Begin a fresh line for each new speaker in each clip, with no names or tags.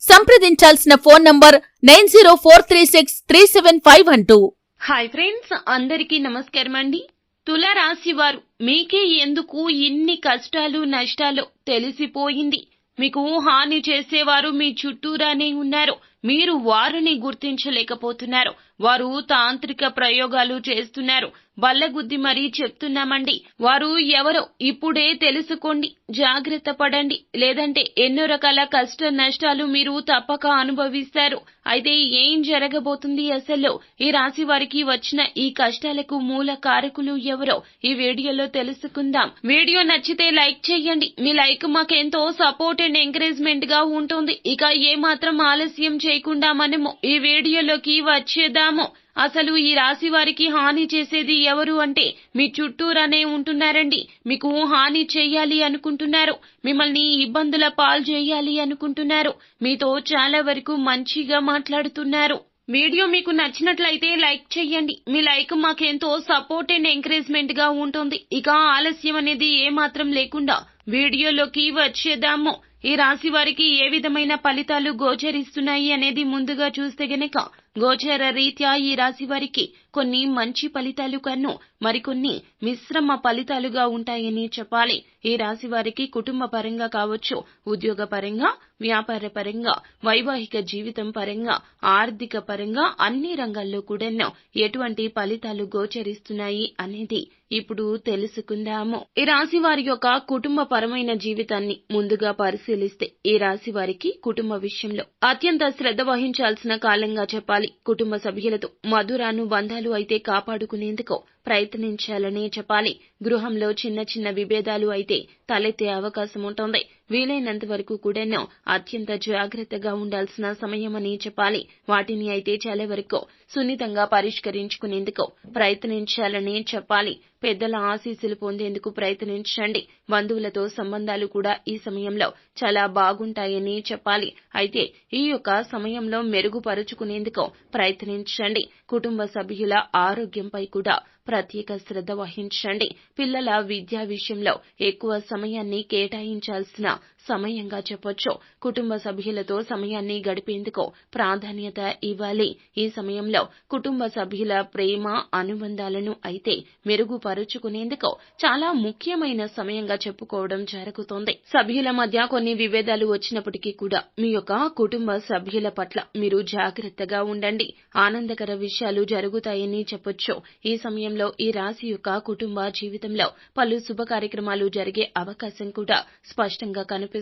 సంప్రదించాల్సిన phone number nine zero four three six three seven five one two.
Hi friends అందరికీ నమస్కారం అండి. తులరాశి వారు మీకే ఎందుకు ఇన్ని కష్టాలు నష్టాలు తెలిసిపోయింది? మీకు హాని చేసేవారు మీ చుట్టూరానే ఉన్నారు. మీరు వారిని గుర్తించలేకపోతున్నారు. వారు తాంత్రిక ప్రయోగాలు చేస్తున్నారు. బల్లగుద్ది మరీ చెప్తున్నామండి. వారు ఎవరో ఇప్పుడే తెలుసుకోండి. జాగ్రత్త పడండి. లేదంటే ఎన్నో రకాల కష్ట నష్టాలు మీరు తప్పక అనుభవిస్తారు. అయితే ఏం జరగబోతుంది అసలు? ఈ రాశి వారికి వచ్చిన ఈ కష్టాలకు మూల కారకులు ఎవరో? ఈ వీడియోలో తెలుసుకుందాం. వీడియో నచ్చితే లైక్ చేయండి. మీ లైక్ మాకెంతో సపోర్ట్ అండ్ ఎంకరేజ్మెంట్గా ఉంటుంది. ఇక ఏ మాత్రం ఆలస్యం చేయకుండా మనము ఈ వీడియోలోకి వచ్చేద్దాము. అసలు ఈ రాశి వారికి హాని చేసేది ఎవరు అంటే మీ చుట్టూరానే ఉంటున్నారండి. మీకు హాని చేయాలి అనుకుంటున్నారు. మిమ్మల్ని ఇబ్బందుల పాలు చేయాలి అనుకుంటున్నారు. మీతో చాలా వరకు మంచిగా మాట్లాడుతున్నారు. వీడియో మీకు నచ్చినట్లయితే లైక్ చేయండి. మీ లైక్ మాకెంతో సపోర్ట్ అండ్ ఎంకరేజ్మెంట్గా ఉంటుంది. ఇక ఆలస్యం అనేది ఏమాత్రం లేకుండా వీడియోలోకి వచ్చేద్దాము. ఈ రాశి వారికి ఏ విధమైన ఫలితాలు గోచరిస్తున్నాయి అనేది ముందుగా చూస్తే గనక గోచర రీత్యా ఈ రాశి వారికి కొన్ని మంచి ఫలితాలు కన్ను మరికొన్ని మిశ్రమ ఫలితాలుగా ఉంటాయని చెప్పాలి. ఈ రాశి వారికి కుటుంబ పరంగా కావచ్చు ఉద్యోగ పరంగా వ్యాపార పరంగా వైవాహిక జీవితం పరంగా ఆర్థిక పరంగా అన్ని రంగాల్లో కూడా ఎటువంటి ఫలితాలు గోచరిస్తున్నాయి అనేది ఇప్పుడు తెలుసుకుందాము. ఈ రాశి వారి యొక్క కుటుంబ పరమైన జీవితాన్ని ముందుగా పరిశీలిస్తే ఈ రాశి వారికి కుటుంబ విషయంలో అత్యంత శ్రద్ధ వహించాల్సిన కాలంగా చెప్పాలి. కుటుంబ సభ్యులతో మధురానుబంధాలు అయితే కాపాడుకునేందుకు ప్రయత్నించాలనే చెప్పాలి. గృహంలో చిన్న చిన్న విభేదాలు అయితే తలెత్తే అవకాశం ఉంటుంది. వీలైనంత వరకు కూడాను అత్యంత జాగ్రత్తగా ఉండాల్సిన సమయమని చెప్పాలి. వాటిని అయితే చాలా వరకు సున్నితంగా పరిష్కరించుకునేందుకు ప్రయత్నించాలని చెప్పాలి. పెద్దల ఆశీస్సులు పొందేందుకు ప్రయత్నించండి. బంధువులతో సంబంధాలు కూడా ఈ సమయంలో చాలా బాగుంటాయని చెప్పాలి. అయితే ఈ యొక్క సమయంలో మెరుగుపరుచుకునేందుకు ప్రయత్నించండి. కుటుంబ సభ్యుల ఆరోగ్యంపై కూడా ప్రత్యేక శ్రద్ధ వహించండి. పిల్లల విద్యా విషయంలో ఎక్కువ సమయాన్ని కేటాయించాల్సిన సమయంగా చెప్పొచ్చు. కుటుంబ సభ్యులతో సమయాన్ని గడిపేందుకు ప్రాధాన్యత ఇవ్వాలి. ఈ సమయంలో కుటుంబ సభ్యుల ప్రేమ అనుబంధాలను అయితే మెరుగుపరుచుకునేందుకు చాలా ముఖ్యమైన సమయంగా చెప్పుకోవడం జరుగుతోంది. సభ్యుల మధ్య కొన్ని విభేదాలు వచ్చినప్పటికీ కూడా మీ యొక్క కుటుంబ సభ్యుల పట్ల మీరు జాగ్రత్తగా ఉండండి. ఆనందకర విషయాలు జరుగుతాయని చెప్పొచ్చు. ఈ సమయంలో ఈ రాశి యొక్క కుటుంబ జీవితంలో పలు శుభ కార్యక్రమాలు జరిగే అవకాశం కూడా స్పష్టంగా కనిపిస్తుంది.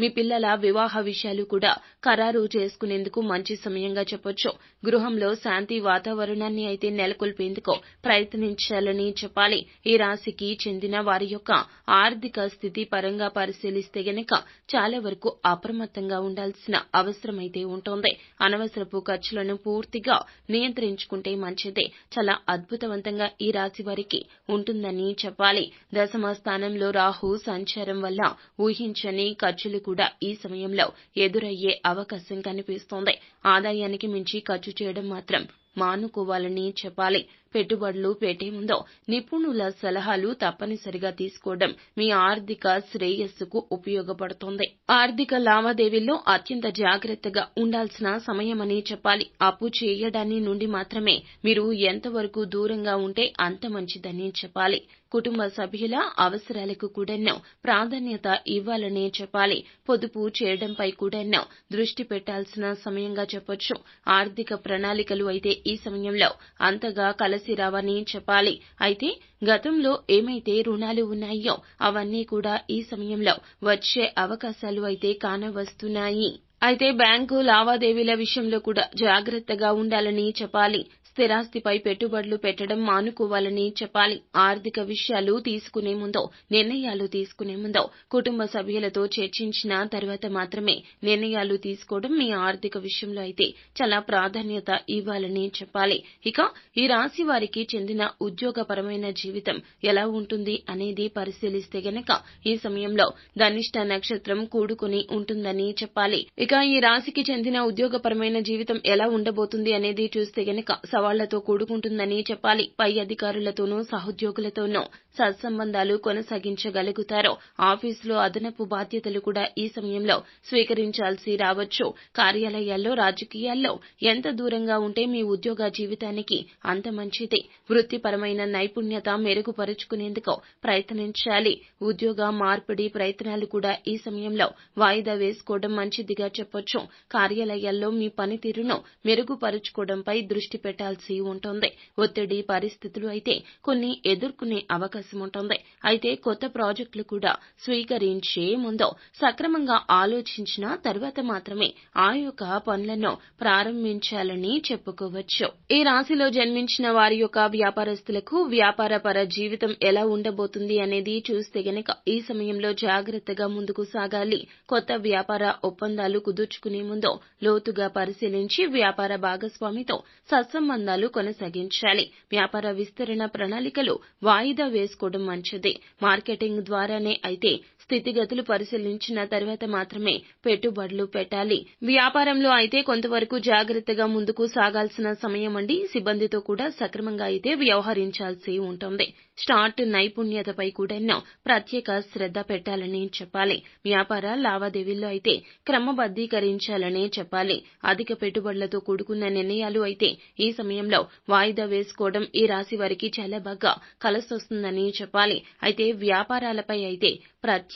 మీ పిల్లల వివాహ విషయాలు కూడా ఖరారు చేసుకునేందుకు మంచి సమయంగా చెప్పొచ్చు. గృహంలో శాంతి వాతావరణాన్ని అయితే నెలకొల్పేందుకు ప్రయత్నించాలని చెప్పాలి. ఈ రాశికి చెందిన వారి యొక్క ఆర్థిక స్థితి పరంగా పరిశీలిస్తే గనక చాలా వరకు అప్రమత్తంగా ఉండాల్సిన అవసరమైతే ఉంటుంది. అనవసరపు ఖర్చులను పూర్తిగా నియంత్రించుకుంటే మంచిదే. చాలా అద్భుతవంతంగా ఈ రాశి వారికి ఉంటుందని చెప్పాలి. దశమ స్థానంలో రాహు సంచారం వల్ల ఊహించని ఖర్చులు కూడా ఈ సమయంలో ఎదురయ్యే అవకాశం కనిపిస్తోంది. ఆదాయానికి మించి ఖర్చు చేయడం మాత్రం మానుకోవాలని చెప్పాలి. పెట్టుబడులు పెట్టే ముందు నిపుణుల సలహాలు తప్పనిసరిగా తీసుకోవడం మీ ఆర్థిక శ్రేయస్సుకు ఉపయోగపడుతుంది. ఆర్థిక లావాదేవీల్లో అత్యంత జాగ్రత్తగా ఉండాల్సిన సమయమని చెప్పాలి. అప్పు చేయడాన్ని నుండి మాత్రమే మీరు ఎంతవరకు దూరంగా ఉంటే అంత మంచిదని చెప్పాలి. కుటుంబ సభ్యుల అవసరాలకు కూడాను ప్రాధాన్యత ఇవ్వాలని చెప్పాలి. పొదుపు చేయడంపై కూడాను దృష్టి పెట్టాల్సిన సమయంగా చెప్పొచ్చు. ఆర్థిక ప్రణాళికలు అయితే ఈ సమయంలో అంతగా కలిసి రావని చెప్పాలి. అయితే గతంలో ఏమైతే రుణాలు ఉన్నాయో అవన్నీ కూడా ఈ సమయంలో వచ్చే అవకాశాలు అయితే కానవస్తున్నాయి. అయితే బ్యాంకు లావాదేవీల విషయంలో కూడా జాగ్రత్తగా ఉండాలని చెప్పాలి. స్థిరాస్తిపై పెట్టుబడులు పెట్టడం మానుకోవాలని చెప్పాలి. ఆర్థిక విషయాలు తీసుకునే ముందో నిర్ణయాలు తీసుకునే ముందో కుటుంబ సభ్యులతో చర్చించిన తర్వాత మాత్రమే నిర్ణయాలు తీసుకోవడం మీ ఆర్థిక విషయంలో అయితే చాలా ప్రాధాన్యత ఇవ్వాలని చెప్పాలి. ఇక ఈ రాశి వారికి చెందిన ఉద్యోగపరమైన జీవితం ఎలా ఉంటుంది అనేది పరిశీలిస్తే గనక ఈ సమయంలో ధనిష్ట నక్షత్రం కూడుకుని ఉంటుందని చెప్పాలి. ఇక ఈ రాశికి చెందిన ఉద్యోగపరమైన జీవితం ఎలా ఉండబోతుంది అనేది చూస్తే గనక సవాళ్ళతో కూడుకుంటుందని చెప్పాలి. పై అధికారులతోనూ సహోద్యోగులతోనూ. సత్సంబంధాలు కొనసాగించగలుగుతారో ఆఫీసులో అదనపు బాధ్యతలు కూడా ఈ సమయంలో స్వీకరించాల్సి రావచ్చు. కార్యాలయాల్లో రాజకీయాల్లో ఎంత దూరంగా ఉంటే మీ ఉద్యోగ జీవితానికి అంత మంచిది. వృత్తిపరమైన నైపుణ్యత మెరుగుపరుచుకునేందుకు ప్రయత్నించాలి. ఉద్యోగ మార్పిడి ప్రయత్నాలు కూడా ఈ సమయంలో వాయిదా వేసుకోవడం మంచిదిగా చెప్పొచ్చు. కార్యాలయాల్లో మీ పనితీరును మెరుగుపరుచుకోవడంపై దృష్టి పెట్టాల్సి ఉంటుంది. ఒత్తిడి పరిస్థితులు అయితే కొన్ని ఎదుర్కొనే అవకాశం ఉంటుంది అయితే కొత్త ప్రాజెక్టులు కూడా స్వీకరించే ముందు సక్రమంగా ఆలోచించిన తర్వాత మాత్రమే ఆ యొక్క పనులను ప్రారంభించాలని చెప్పుకోవచ్చు. ఈ రాశిలో జన్మించిన వారి యొక్క వ్యాపారస్తులకు వ్యాపారపర జీవితం ఎలా ఉండబోతుంది అనేది చూస్తే గనక ఈ సమయంలో జాగ్రత్తగా ముందుకు సాగాలి. కొత్త వ్యాపార ఒప్పందాలు కుదుర్చుకునే ముందు లోతుగా పరిశీలించి వ్యాపార భాగస్వామితో సత్సంబంధాలు కొనసాగించాలి. వ్యాపార విస్తరణ ప్రణాళికలు వాయిదా చేసుకోవడం మంచిది. మార్కెటింగ్ ద్వారానే అయితే స్థితిగతులు పరిశీలించిన తర్వాత మాత్రమే పెట్టుబడులు పెట్టాలి. వ్యాపారంలో అయితే కొంతవరకు జాగ్రత్తగా ముందుకు సాగాల్సిన సమయం అండి సిబ్బందితో కూడా సక్రమంగా అయితే వ్యవహరించాల్సి ఉంటుంది. స్టార్ట్ నైపుణ్యతపై కూడా ప్రత్యేక శ్రద్ధ పెట్టాలని చెప్పాలి. వ్యాపార లావాదేవీల్లో అయితే క్రమబద్ధీకరించాలనే చెప్పాలి. అధిక పెట్టుబడులతో కూడుకున్న నిర్ణయాలు అయితే ఈ సమయంలో వాయిదా వేసుకోవడం ఈ రాశి వారికి చాలా బాగా కలసొస్తుందని చెప్పాలి. అయితే వ్యాపారాలపై అయితే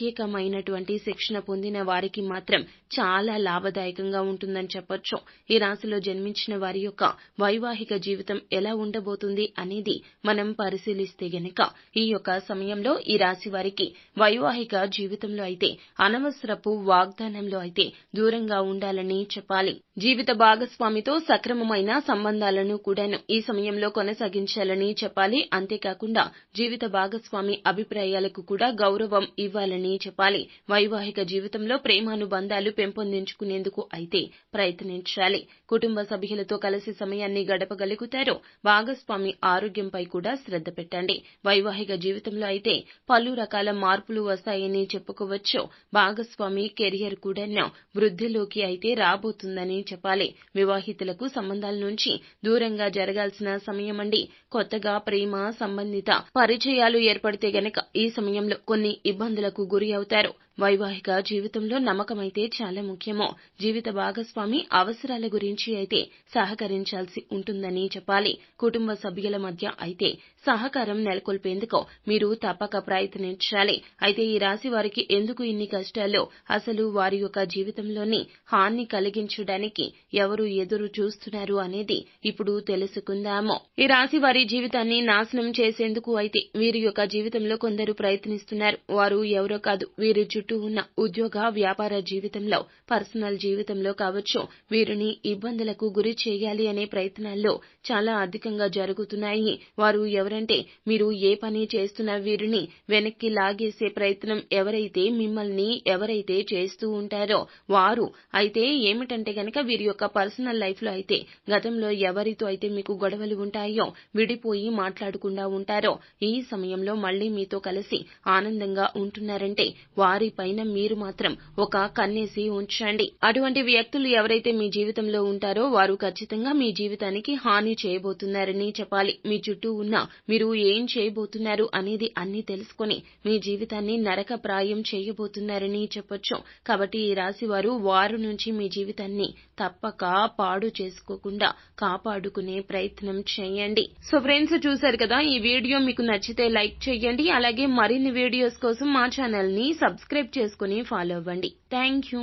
ప్రత్యేకమైనటువంటి శిక్షణ పొందిన వారికి మాత్రం చాలా లాభదాయకంగా ఉంటుందని చెప్పొచ్చు. ఈ రాశిలో జన్మించిన వారి యొక్క వైవాహిక జీవితం ఎలా ఉండబోతుంది అనేది మనం పరిశీలిస్తే గనక ఈ యొక్క సమయంలో ఈ రాశి వారికి వైవాహిక జీవితంలో అయితే అనవసరపు వాగ్దానంలో అయితే దూరంగా ఉండాలని చెప్పాలి. జీవిత భాగస్వామితో సక్రమమైన సంబంధాలను కూడాను ఈ సమయంలో కొనసాగించాలని చెప్పాలి. అంతేకాకుండా జీవిత భాగస్వామి అభిప్రాయాలకు కూడా గౌరవం ఇవ్వాలని చెప్పాలి. వైవాహిక జీవితంలో ప్రేమానుబంధాలు పెంపొందించుకునేందుకు అయితే ప్రయత్నించాలి. కుటుంబ సభ్యులతో కలిసి సమయాన్ని గడపగలుగుతారో. భాగస్వామి ఆరోగ్యంపై కూడా శ్రద్ధ పెట్టండి. వైవాహిక జీవితంలో అయితే పలు రకాల మార్పులు వస్తాయని చెప్పుకోవచ్చు. భాగస్వామి కెరియర్ కూడా వృద్ధిలోకి అయితే రాబోతుందని చెప్పాలి. వివాహితులకు సంబంధాల నుంచి దూరంగా జరగాల్సిన సమయమండి. కొత్తగా ప్రేమ సంబంధిత పరిచయాలు ఏర్పడితే గనక ఈ సమయంలో కొన్ని ఇబ్బందులకు గురి అవుతారు. వైవాహిక జీవితంలో నమ్మకమైతే చాలా ముఖ్యమో. జీవిత భాగస్వామి అవసరాల గురించి అయితే సహకరించాల్సి ఉంటుందని చెప్పాలి. కుటుంబ సభ్యుల మధ్య అయితే సహకారం నెలకొల్పేందుకు మీరు తప్పక ప్రయత్నించాలి. అయితే ఈ రాశి వారికి ఎందుకు ఇన్ని కష్టాలు అసలు వారి యొక్క జీవితంలోని హాని కలిగించడానికి ఎవరు ఎదురు చూస్తున్నారు అనేది ఇప్పుడు తెలుసుకుందాము. ఈ రాశి వారి జీవితాన్ని నాశనం చేసేందుకు అయితే వీరి యొక్క జీవితంలో కొందరు ప్రయత్నిస్తున్నారు. వారు ఎవరో కాదు వీరి చుట్టూ ఉన్న ఉద్యోగ వ్యాపార జీవితంలో పర్సనల్ జీవితంలో కావచ్చు వీరిని ఇబ్బందులకు గురి చేయాలి అనే ప్రయత్నాల్లో చాలా అధికంగా జరుగుతున్నాయి. వారు ఎవరంటే మీరు ఏ పని చేస్తున్న వీరిని వెనక్కి లాగేసే ప్రయత్నం ఎవరైతే మిమ్మల్ని ఎవరైతే చేస్తూ ఉంటారో వారు. అయితే ఏమిటంటే గనక వీరి యొక్క పర్సనల్ లైఫ్లో అయితే గతంలో ఎవరితో అయితే మీకు గొడవలు ఉంటాయో విడిపోయి మాట్లాడకుండా ఉంటారో ఈ సమయంలో మళ్ళీ మీతో కలిసి ఆనందంగా ఉంటున్నారంటే వారి పైన మీరు మాత్రం ఒక కన్నేసి ఉంచండి. అటువంటి వ్యక్తులు ఎవరైతే మీ జీవితంలో ఉంటారో వారు ఖచ్చితంగా మీ జీవితానికి హాని చేయబోతున్నారని చెప్పాలి. మీ చుట్టూ ఉన్న మీరు ఏం చేయబోతున్నారు అనేది అన్ని తెలుసుకొని మీ జీవితాన్ని నరక ప్రాయం చేయబోతున్నారని చెప్పొచ్చు. కాబట్టి ఈ రాశి వారు వారు నుంచి మీ జీవితాన్ని తప్పక పాడు చేసుకోకుండా కాపాడుకునే ప్రయత్నం చేయండి. సో ఫ్రెండ్స్ చూసారు కదా ఈ వీడియో మీకు నచ్చితే లైక్ చేయండి అలాగే మరిన్ని వీడియోస్ కోసం మా ఛానల్ని సబ్స్క్రైబ్ చేసుకుని ఫాలో అవ్వండి. Thank you.